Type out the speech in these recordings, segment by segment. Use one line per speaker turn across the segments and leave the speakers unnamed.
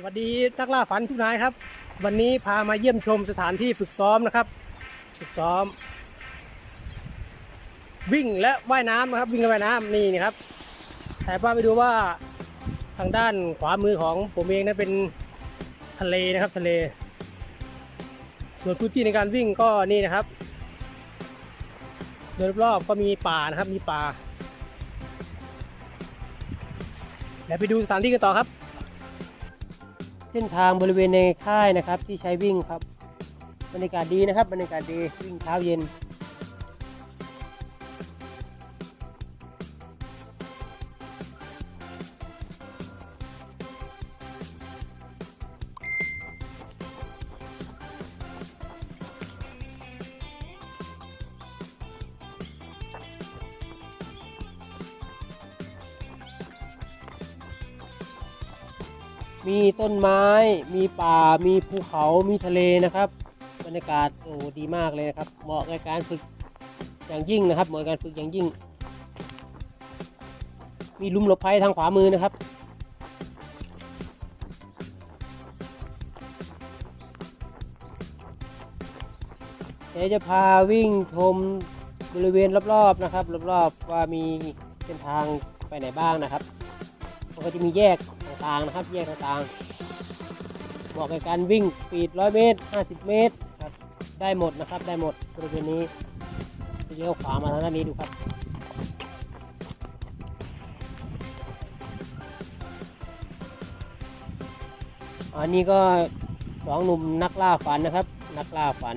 สวัสดีนักล่าฝันทุกนายครับ วันนี้พามาเยี่ยมชมสถานที่ฝึกซ้อมนะครับ ฝึกซ้อม วิ่งและว่ายน้ำนะครับ วิ่งและว่ายน้ำนี่นะครับถ่ายภาพไปดูว่าทางด้านขวามือของผมเองนั้นเป็นทะเลนะครับทะเล ส่วนพื้นที่ในการวิ่งก็นี่นะครับโดยรอบๆก็มีป่านะครับมีป่าเดี๋ยวไปดูสถานที่กันต่อครับ เส้นทางบริเวณในค่ายนะครับที่ใช้วิ่งครับ บรรยากาศดีนะครับ บรรยากาศดีวิ่งเช้าเย็น มีต้นไม้ มีป่า มีภูเขา มีทะเลนะครับ บรรยากาศโอ้ดีมากเลยนะครับ เหมาะกับการฝึกอย่างยิ่งนะครับ เหมาะกับการฝึกอย่างยิ่ง มีลุมหลบภัยทางขวามือนะครับ เดี๋ยวจะพาวิ่งชมบริเวณรอบๆนะครับ รอบๆว่ามีเส้นทางไปไหนบ้างนะครับมันก็จะมีแยก ต่างๆนะครับ แยกต่างๆเหมาะกับการวิ่งปีด 100 เมตร 50 เมตรครับได้หมดนะครับได้หมดบริเวณนี้เลี้ยวขวามาทางด้านนี้ดูครับอันนี้ก็สองหนุ่มนักล่าฝันนะครับ นักล่าฝัน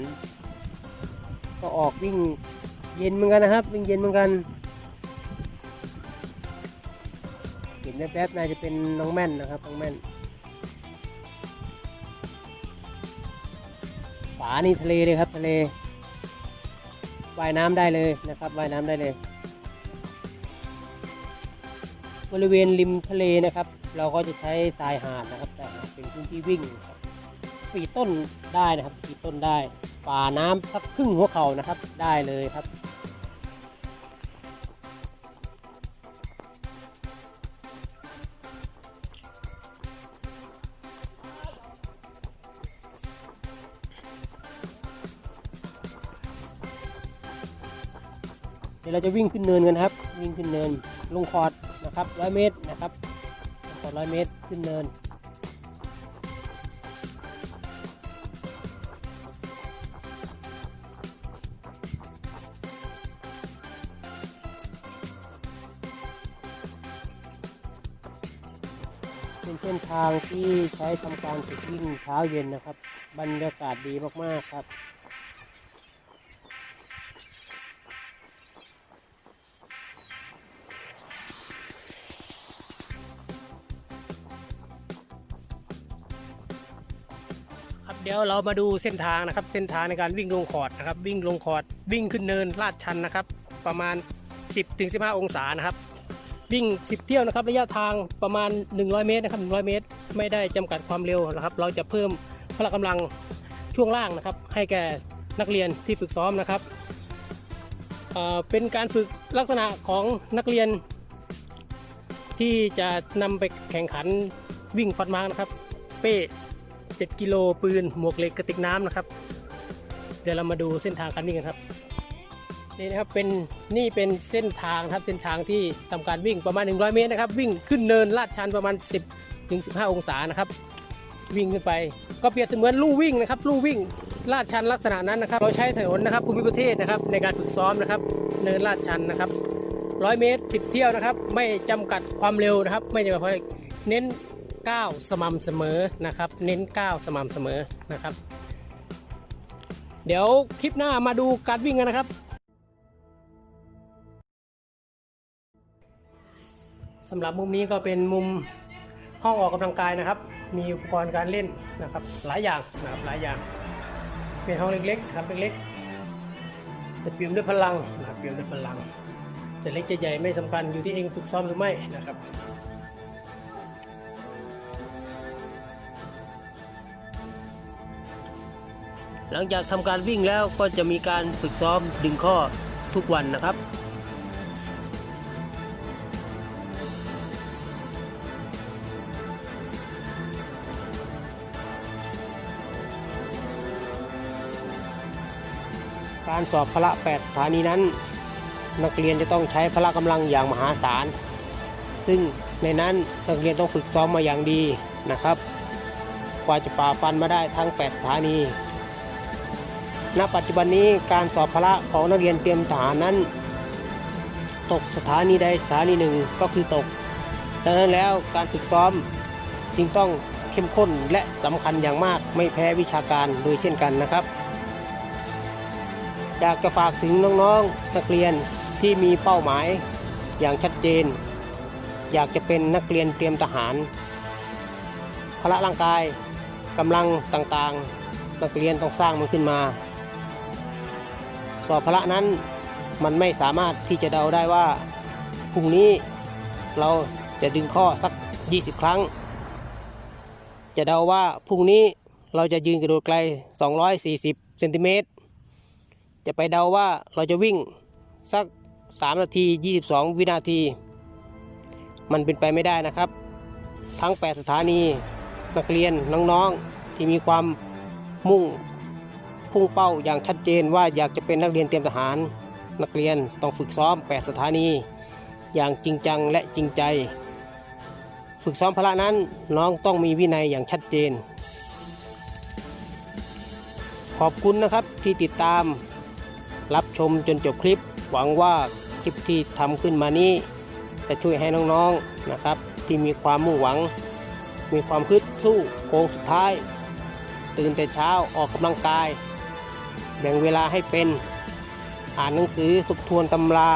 ก็ออกวิ่งเย็นเหมือนกันนะครับ วิ่งเย็นเหมือนกัน เห็นแป๊บๆน่าจะเป็นน้องแม่นนะครับน้องแม่นฝานี่ทะเลเลยครับทะเลว่ายน้ำได้เลยนะครับว่ายน้ำได้เลย บริเวณริมทะเลนะครับ เราก็จะใช้ทรายหาดนะครับทรายหาดเป็นพื้นที่วิ่งปีต้นได้นะครับปีต้นได้ฝ่าน้ำสักครึ่งหัวเข่านะครับได้เลยครับ เดี๋ยวเราจะวิ่งขึ้นเนินกันครับ วิ่งขึ้นเนิน ลงคอร์ดนะครับร้อยเมตรนะครับลงคอร์ดร้อยเมตรขึ้นเนินเป็นเส้นทางที่ใช้ทำการฝึกวิ่งเช้าเย็นนะครับ บรรยากาศดีมาก ๆ ครับ เดี๋ยวเรามาดูเส้นทางนะครับ เส้นทางในการวิ่งลงคอร์ดนะครับ วิ่งลงคอร์ดวิ่งขึ้นเนินลาดชันนะครับ ประมาณ 10-15 องศานะครับ วิ่ง 10 เที่ยวนะครับ ระยะทางประมาณ 100 เมตรนะครับ 100 เมตร ไม่ได้จำกัดความเร็วนะครับ เราจะเพิ่มพละกำลังช่วงล่างนะครับ ให้แก่นักเรียนที่ฝึกซ้อมนะครับเเป็นการฝึกลักษณะของนักเรียน ที่จะนำไปแข่งขันวิ่งฟัดมาร์กนะครับ เป้ 7 กิโลปืนหมวกเหล็กกระติกน้ำนะครับ เดี๋ยวเรามาดูเส้นทางการวิ่งกันครับนี่นะครับเป็นนี่เป็นเส้นทางครับเส้นทางที่ทำการวิ่งประมาณ 100 เมตรนะครับ วิ่งขึ้นเนินลาดชันประมาณ 10ถึง15 องศานะครับ วิ่งขึ้นไปก็เปรียบเสมือนลู่วิ่งนะครับลู่วิ่งลาดชันลักษณะนั้นนะครับ เราใช้ถนนนะครับภูมิประเทศนะครับ ในการฝึกซ้อมนะครับ เนินลาดชันนะครับ 100 เมตร 10 เที่ยวนะครับ ไม่จำกัดความเร็วนะครับ ไม่จำกัดความเร็วเน้น ก้าวสม่ำเสมอนะครับ เน้นก้าวสม่ำเสมอนะครับ เดี๋ยวคลิปหน้ามาดูการวิ่งกันนะครับสำหรับมุมนี้ก็เป็นมุมห้องออกกำลังกายนะครับ มีอุปกรณ์การเล่นนะครับ หลายอย่างนะครับหลายอย่าง เป็นห้องเล็กๆครับเล็กๆแต่เปี่ยมด้วยพลังนะครับเปี่ยมด้วยพลังจะเล็กจะใหญ่ไม่สำคัญอยู่ที่เองฝึกซ้อมหรือไม่นะครับ หลังจากทำการวิ่งแล้วก็จะมีการฝึกซ้อมดึงข้อทุกวันนะครับการสอบพระ8 สถานีนั้น นักเรียนจะต้องใช้พละกำลังอย่างมหาศาล ซึ่งในนั้นนักเรียนต้องฝึกซ้อมมาอย่างดีนะครับ กว่าจะฝ่าฟันมาได้ทั้ง 8 สถานี ณปัจจุบันนี้การสอบพละของนักเรียนเตรียมทหารนั้น ตกสถานีใดสถานีหนึ่งก็คือตก ดังนั้นแล้วการฝึกซ้อมจึงต้องเข้มข้นและสำคัญอย่างมากไม่แพ้วิชาการโดยเช่นกันนะครับ อยากจะฝากถึงน้องๆนักเรียนที่มีเป้าหมายอย่างชัดเจน อยากจะเป็นนักเรียนเตรียมทหารพละร่างกายกำลังต่างๆ นักเรียนต้องสร้างมันขึ้นมา อบพละนั้น มันไม่สามารถที่จะเดาได้ว่าพรุ่งนี้เราจะดึงข้อสัก 20 ครั้ง จะเดาว่าพรุ่งนี้เราจะยืนกระโดดไกล 240เซนติเมตรจะไปเดาว่าเราจะวิ่งสัก 3 นาที 22 วินาที มันเป็นไปไม่ได้นะครับ ทั้ง 8 สถานีนักเรียนน้องๆที่มีความมุ่ง พุ่งเป้าอย่างชัดเจนว่าอยากจะเป็นนักเรียนเตรียมทหาร นักเรียนต้องฝึกซ้อม 8 สถานี อย่างจริงจังและจริงใจ ฝึกซ้อมพละนั้นน้องต้องมีวินัยอย่างชัดเจน ขอบคุณนะครับที่ติดตาม รับชมจนจบคลิป หวังว่าคลิปที่ทำขึ้นมานี้ จะช่วยให้น้องๆนะครับ ที่มีความมุ่งหวัง มีความฮึดสู้โค้งสุดท้าย ตื่นแต่เช้าออกกำลังกาย แบ่งเวลาให้เป็น อ่านหนังสือทบทวนตำรา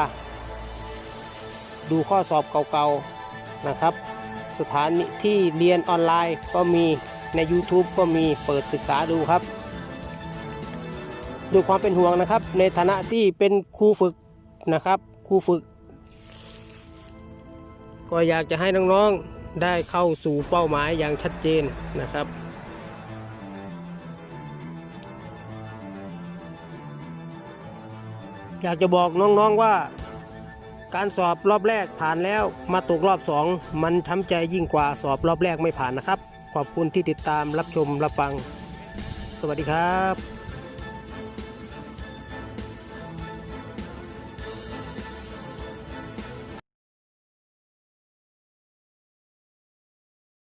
ดูข้อสอบเก่าๆนะครับ สถานที่เรียนออนไลน์ก็มีใน YouTube ก็มีเปิดศึกษาดูครับด้วยความเป็นห่วงนะครับ ในฐานะที่เป็นครูฝึกนะครับครูฝึก ก็อยากจะให้น้องๆได้เข้าสู่เป้าหมายอย่างชัดเจนนะครับ อยากจะบอกน้องๆว่า การสอบรอบแรกผ่านแล้วมาตกรอบสองมันช้ำใจยิ่งกว่าสอบรอบแรกไม่ผ่านนะครับ ขอบคุณที่ติดตามรับชมรับฟัง สวัสดีครับ